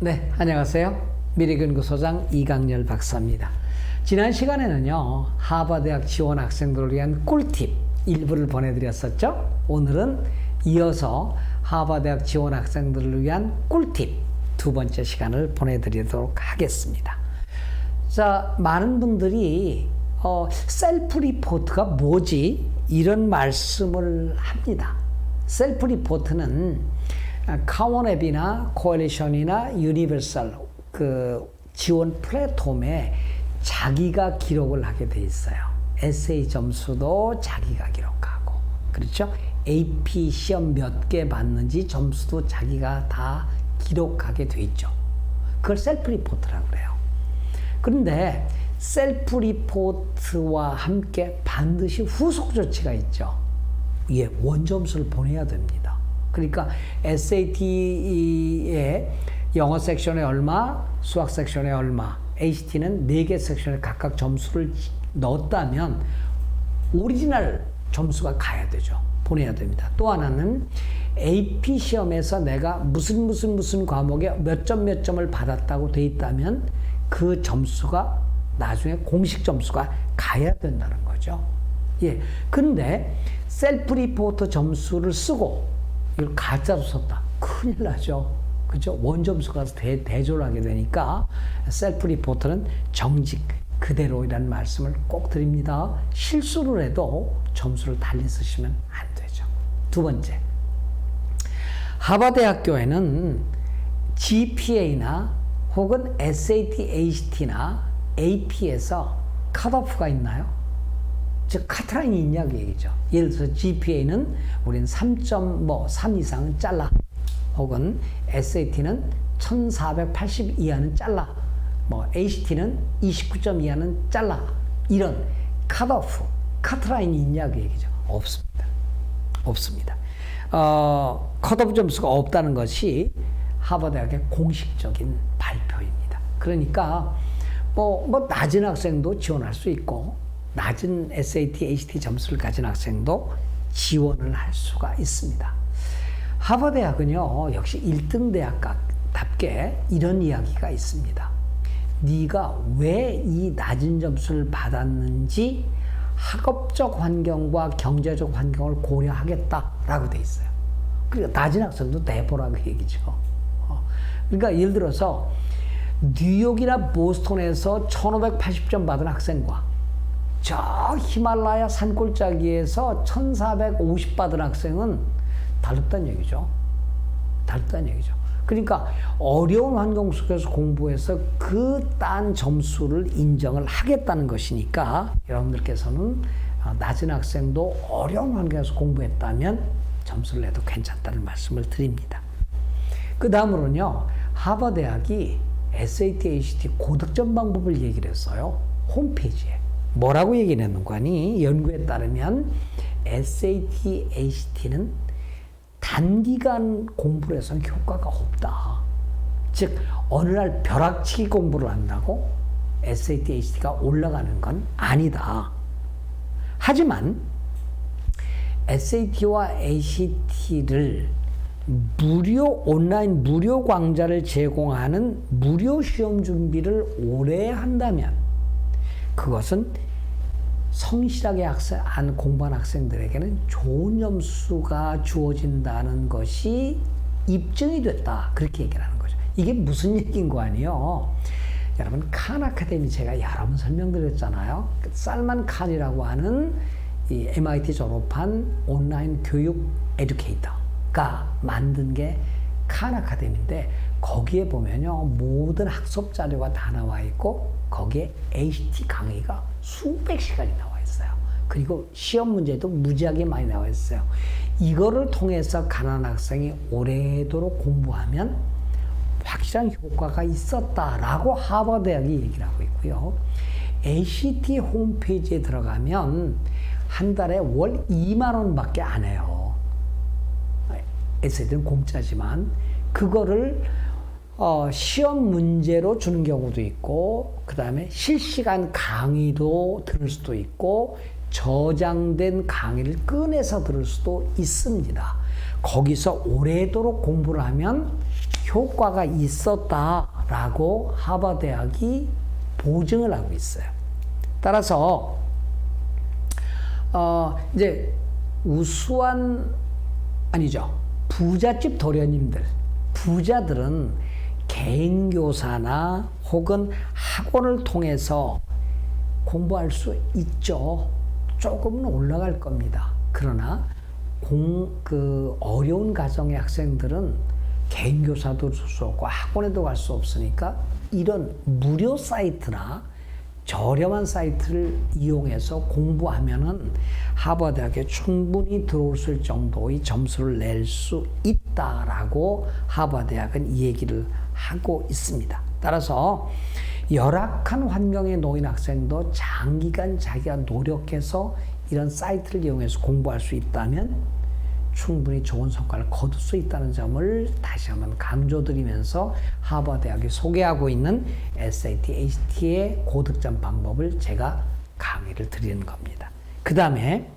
네, 안녕하세요. 미래연구소장 이강렬 박사입니다. 지난 시간에는요, 하버대학 지원 학생들을 위한 꿀팁 일부를 보내드렸었죠. 오늘은 이어서 하버대학 지원 학생들을 위한 꿀팁 두 번째 시간을 보내드리도록 하겠습니다. 자, 많은 분들이 어, 셀프 리포트가 뭐지? 이런 말씀을 합니다. 셀프 리포트는 카원 앱이나 코얼리션이나 유니버설 그 지원 플랫폼에 자기가 기록을 하게 돼 있어요. 에세이 점수도 자기가 기록하고 그렇죠? AP 시험 몇 개 봤는지 점수도 자기가 다 기록하게 돼 있죠. 그걸 셀프 리포트라고 그래요. 그런데 셀프 리포트와 함께 반드시 후속 조치가 있죠. 예, 원점수를 보내야 됩니다. 그러니까 SAT의 영어 섹션에 얼마, 수학 섹션에 얼마, ACT는 4개 섹션에 각각 점수를 넣었다면 오리지널 점수가 가야 되죠. 보내야 됩니다. 또 하나는 AP 시험에서 내가 무슨 무슨 무슨 과목에 몇 점 몇 점을 받았다고 돼 있다면 그 점수가 나중에 공식 점수가 가야 된다는 거죠. 예. 근데 셀프 리포트 점수를 쓰고 이걸 가짜로 썼다. 큰일 나죠. 그죠? 원점수가 대, 대조를 하게 되니까 셀프 리포트는 정직 그대로이라는 말씀을 꼭 드립니다. 실수를 해도 점수를 달리 쓰시면 안 되죠. 두 번째. 하버대학교에는 GPA나 혹은 SAT, ACT나 AP에서 컷오프가 있나요? 즉 카트라인이 있냐 그 얘기죠. 예를 들어서 GPA는 우리는 3.3 이상은 잘라. 혹은 SAT는 1480 이하는 잘라. 뭐 ACT는 29점 이하는 잘라. 이런 컷오프, 카트라인이 있냐 그 얘기죠. 없습니다. 없습니다. 어, 컷오프 점수가 없다는 것이 하버대학의 공식적인 발표입니다. 그러니까 뭐, 뭐 낮은 학생도 지원할 수 있고 낮은 SAT, ACT 점수를 가진 학생도 지원을 할 수가 있습니다. 하버 대학은요 역시 1등 대학답게 이런 이야기가 있습니다. 네가 왜 이 낮은 점수를 받았는지 학업적 환경과 경제적 환경을 고려하겠다라고 돼 있어요. 그러니까 낮은 학생도 내보라고 얘기죠. 어. 그러니까 예를 들어서 뉴욕이나 보스턴에서 1580점 받은 학생과 저 히말라야 산골짜기에서 1450 받은 학생은 다르다는 얘기죠. 다르다는 얘기죠. 그러니까 어려운 환경 속에서 공부해서 그 딴 점수를 인정을 하겠다는 것이니까 여러분들께서는 어, 낮은 학생도 어려운 환경에서 공부했다면 점수를 내도 괜찮다는 말씀을 드립니다. 그 다음으로는요, 하버대학이 SAT, ACT 고득점 방법을 얘기를 했어요. 홈페이지에. 뭐라고 얘기를 했는가 하니 연구에 따르면 SAT, ACT는 단기간 공부를 해서는 효과가 없다. 즉, 어느 날 벼락치기 공부를 한다고 SAT, ACT가 올라가는 건 아니다. 하지만 SAT와 ACT를 무료 온라인 무료 강좌를 제공하는 무료 시험 준비를 오래 한다면 그것은 성실하게 학생, 안 공부한 학생들에게는 좋은 점수가 주어진다는 것이 입증이 됐다. 그렇게 얘기를 하는 거죠. 이게 무슨 얘기인 거 아니에요? 여러분, 칸 아카데미 제가 여러 번 설명드렸잖아요. 살만 칸이라고 하는 이 MIT 졸업한 온라인 교육 에듀케이터가 만든 게 칸 아카데미인데 거기에 보면요. 모든 학습 자료가 다 나와 있고 거기에 ACT 강의가 수백 시간이 나와 있어요. 그리고 시험 문제도 무지하게 많이 나와 있어요. 이거를 통해서 가난한 학생이 오래도록 공부하면 확실한 효과가 있었다라고 하버대학이 얘기를 하고 있고요. ACT 홈페이지에 들어가면 한 달에 월 2만 원밖에 안 해요. SAT는 공짜지만 그거를 어, 시험 문제로 주는 경우도 있고, 그 다음에 실시간 강의도 들을 수도 있고, 저장된 강의를 꺼내서 들을 수도 있습니다. 거기서 오래도록 공부를 하면 효과가 있었다라고 하버드 대학이 보증을 하고 있어요. 따라서 어 이제 우수한 아니죠 부잣집 도련님들 부자들은 개인 교사나 혹은 학원을 통해서 공부할 수 있죠. 조금은 올라갈 겁니다. 그러나 공, 그 어려운 가정의 학생들은 개인 교사도 줄수 없고 학원에도 갈 수 없으니까 이런 무료 사이트나 저렴한 사이트를 이용해서 공부하면은 하버드대학에 충분히 들어올 정도의 점수를 낼 수 있 다라고 하버드대학은 이 얘기를 하고 있습니다. 따라서 열악한 환경에 놓인 학생도 장기간 자기가 노력해서 이런 사이트를 이용해서 공부할 수 있다면 충분히 좋은 성과를 거둘 수 있다는 점을 다시 한번 강조드리면서 하버드대학이 소개하고 있는 SAT, ACT의 고득점 방법을 제가 강의를 드리는 겁니다. 그 다음에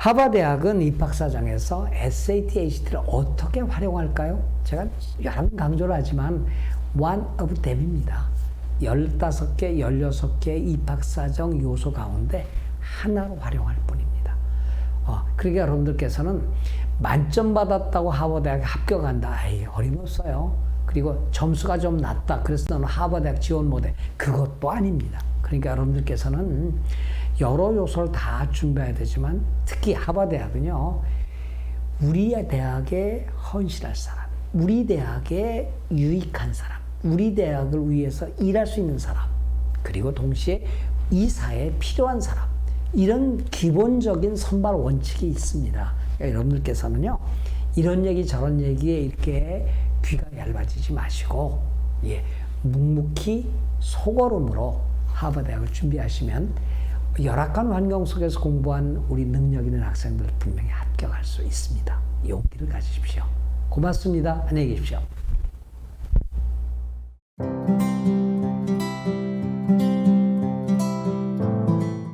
하버드대학은 입학사정에서 SAT, ACT를 어떻게 활용할까요? 제가 여러 번 강조를 하지만 one of them입니다. 15개, 16개 입학사정 요소 가운데 하나로 활용할 뿐입니다. 어, 그러니까 여러분들께서는 만점 받았다고 하버드대학에 합격한다. 아이, 어림없어요. 그리고 점수가 좀 낮다. 그래서 너는 하버드대학 지원 못해. 그것도 아닙니다. 그러니까 여러분들께서는 여러 요소를 다 준비해야 되지만 특히 하버드대학은요. 우리 대학에 헌신할 사람, 우리 대학에 유익한 사람, 우리 대학을 위해서 일할 수 있는 사람, 그리고 동시에 이 사회에 필요한 사람, 이런 기본적인 선발 원칙이 있습니다. 그러니까 여러분들께서는요, 이런 얘기 저런 얘기에 이렇게 귀가 얇아지지 마시고, 예, 묵묵히 소거름으로 하버드대학을 준비하시면 열악한 환경 속에서 공부한 우리 능력 있는 학생들 분명히 합격할 수 있습니다. 용기를 가지십시오. 고맙습니다. 안녕히 계십시오.